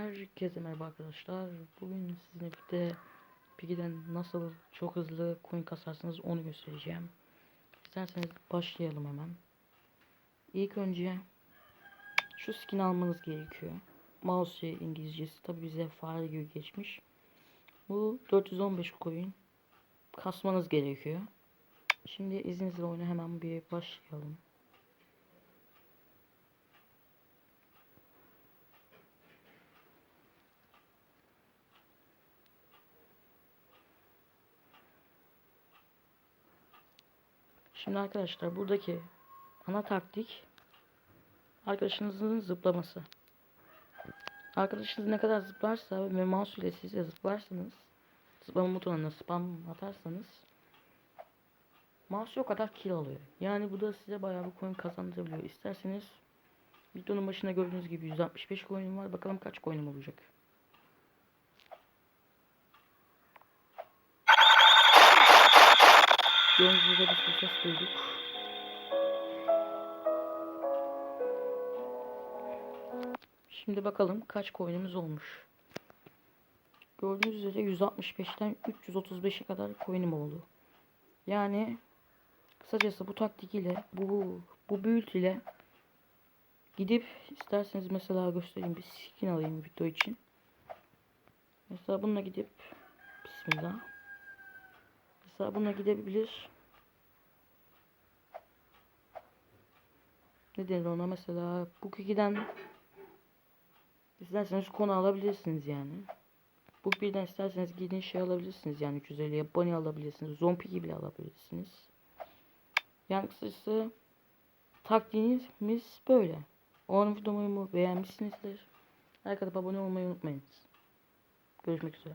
Herkese merhaba arkadaşlar. Bugün sizinle birlikte Piggy'den nasıl çok hızlı coin kasarsınız onu göstereceğim. İsterseniz başlayalım hemen. İlk önce şu skin almanız gerekiyor. Mouse İngilizcesi tabi bize fare gibi geçmiş. Bu 415 coin kasmanız gerekiyor. Şimdi izninizle oyuna hemen bir başlayalım. Şimdi arkadaşlar buradaki ana taktik arkadaşınızın zıplaması. Arkadaşınız ne kadar zıplarsa ve mouse ile siz de zıplarsanız zıplama butonuna spam atarsanız mouse o kadar kill alıyor. Yani bu da size bayağı bir coin kazandırabiliyor. İsterseniz videonun başında gördüğünüz gibi 165 coin'im var. Bakalım kaç coin'im olacak. Gördüğünüz gibi bir ses duyduk. Şimdi bakalım kaç coin'imiz olmuş. Gördüğünüz üzere 165'ten 335'e kadar coin'im oldu. Yani kısacası bu taktik ile bu bu build ile gidip isterseniz mesela göstereyim bir skin alayım video için. Mesela bununla gidip Bismillah. Mesela bununla gidebilir. Ne denir ona mesela bu kikiden isterseniz konu alabilirsiniz yani. Bu birden isterseniz gidin şey alabilirsiniz yani 350'ye bunny alabilirsiniz. Zompi bile alabilirsiniz. Yani kısacası taktiğimiz böyle. Umarım videomu beğenmişsinizdir. Atıp abone olmayı unutmayınız. Görüşmek üzere.